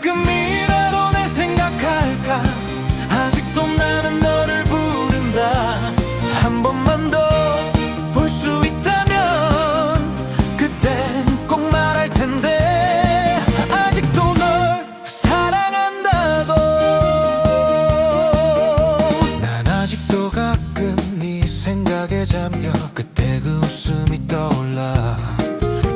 가끔이라도 내 생각할까? 아직도 나는 너를 부른다. 한 번만 더 볼 수 있다면 그땐 꼭 말할 텐데. 아직도 널 사랑한다고. 난 아직도 가끔 네 생각에 잠겨 그때 그 웃음이 떠올라.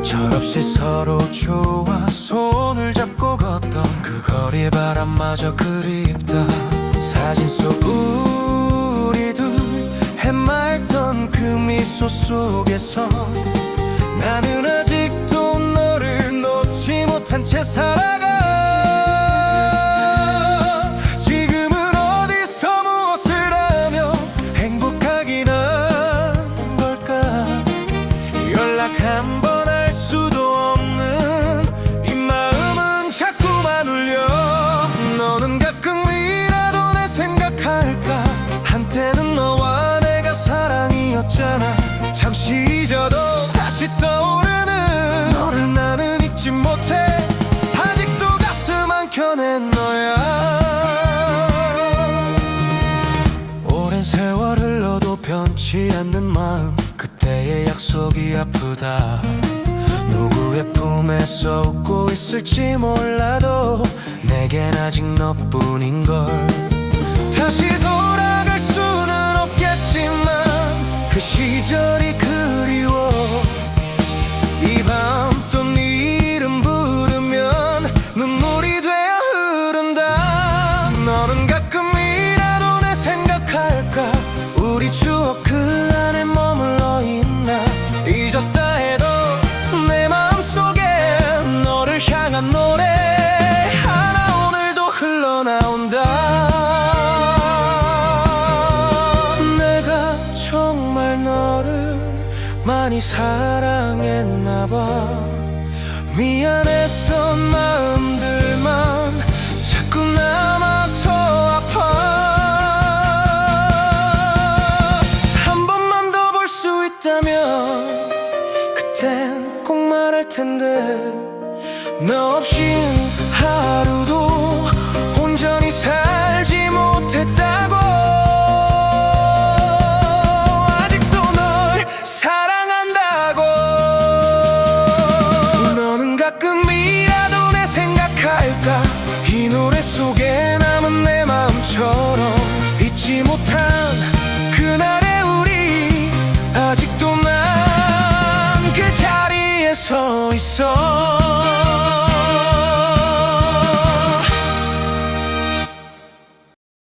철없이 서로 좋아 손을 잡고 걷 던 그 거리의 바람마저 그립다. 사진 속 우리 둘 해맑던 그 미소 속에서 나는 아직도 너를 놓지 못한 채 살아가. 지금은 어디서 무엇을 하며 행복하긴 한 걸까? 연락 한번 변치 않는 마음 그때의 약속이 아프다. 누구의 품에서 웃고 있을지 몰라도 내겐 아직 너뿐인걸. 다시 돌아갈 많이 사랑했나 봐. 미안했던 마음들만 자꾸 남아서 아파. 한 번만 더 볼 수 있다면 그땐 꼭 말할 텐데 너 없인 하